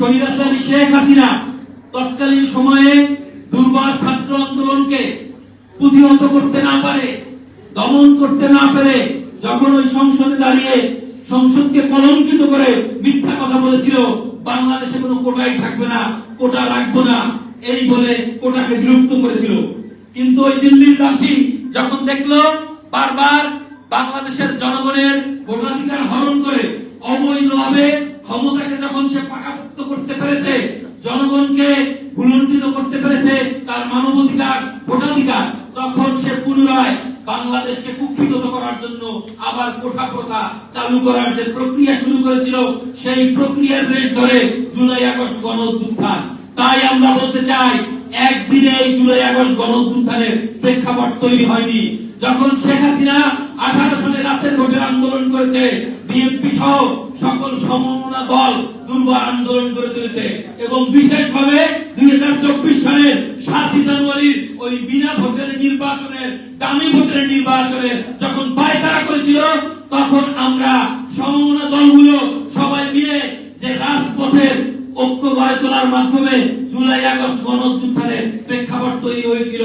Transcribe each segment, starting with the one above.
স্বৈরাচারী শেখ হাসিনা তৎকালীন সময়ে দুর্বার ছাত্র আন্দোলনকে প্রতিহত করতে না পারে, দমন করতে না পেরে যখন ওই সংসদে দাঁড়িয়ে সংসদকে কলঙ্কিত করে মিথ্যা কথা বলেছিল, বাংলাদেশে কোনো কোটাই থাকবে না, কোটা রাখব না, এই বলে কোটাকে বিলুপ্ত করেছিল। কিন্তু ওই দিল্লির দাসী যখন দেখল, বারবার বাংলাদেশের জনগণের ভোটাধিকার হরণ করে অবৈধভাবে ক্ষমতাকে যখন সে পাকাপোক্ত করতে পেরেছে জনগণকে ভুলণ্ঠিত করতে পেরেছে তার মানবাধিকার ভোটাধিকার তখন সে পুনরায় বাংলাদেশকে কুক্ষিত করার জন্য আবার কোঠা প্রথা চালু করার যে প্রক্রিয়া শুরু করেছিল, সেই প্রক্রিয়ার রেশ ধরে জুলাই আগস্ট গণ তাই আমরা বলতে চাই, একদিনে এই জুলাই আগস্ট গণ প্রেক্ষাপট তৈরি হয়নি। যখন শেখ হাসিনা আঠারো সালে রাতের ভোটের আন্দোলন করেছে, বিএনপি সহ সকল সমমনা দল দুর্বার আন্দোলন করে তুলেছে এবং বিশেষভাবে ওই বিনা ভোটের নির্বাচনের ভোটের নির্বাচনের যখন পায়তারা করেছিল তখন আমরা সমমনা ঐক্য গড়ে তোলার মাধ্যমে জুলাই আগস্ট গণ অভ্যুত্থানের প্রেক্ষাপট তৈরি হয়েছিল।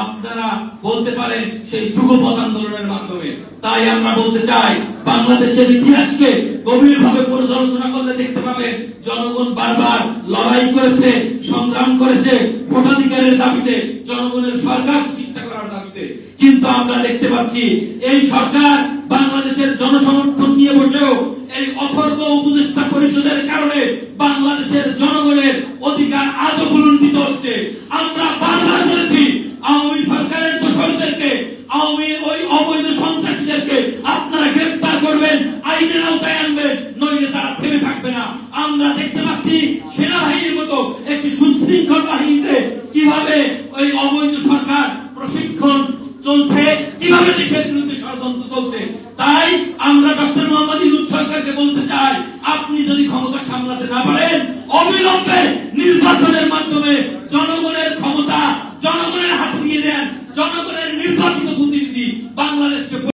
আপনারা বলতে পারেন সেই যুগপথ আন্দোলনের মাধ্যমে। তাই আমরা বলতে চাই, বাংলাদেশের ইতিহাসকে গভীরভাবে পর্যালোচনা করলে দেখতে পাবেন, জনগণ বারবার লড়াই করেছে, সংগ্রাম করেছে, ভোটাধিকারের দাবিতে, জনগণের সরকার প্রতিষ্ঠা করার দাবিতে। কিন্তু আমরা দেখতে পাচ্ছি, এই সরকার বাংলাদেশের জনসমর্থন নিয়ে বসেও এই অথর্ব উপদেষ্টা পরিষদের কারণে বাংলাদেশের জনগণের অধিকার আজও বুলন্ডিত হচ্ছে। আমরা বারবার বলেছি, আওয়ামী সরকারের দোষরদেরকে, আওয়ামী ওই অবৈধ সন্ত্রাসীদেরকে আপনারা গ্রেফতার করবেন, আইনের আওতায় আনবেন, নইলে তারা থেমে থাকবে না। আমরা দেখতে পাচ্ছি সেনাবাহিনীর মতো একটি সুশৃঙ্খল বাহিনীতে কীভাবে ওই অবৈধ সরকার প্রশিক্ষণ চলছে, কীভাবে দেশের বিরুদ্ধে ষড়যন্ত্র চলছে। তাই আমরা ডক্টর মোহাম্মদ ইউনুস সরকারকে বলতে চাই, আপনি যদি ক্ষমতা সামলাতে না পারেন, অবিলম্বে নির্বাচনের মাধ্যমে জনগণের ক্ষমতা, জনগণের হাতে দিয়ে দেন, জনগণের নির্বাচিত প্রতিনিধি বাংলাদেশকে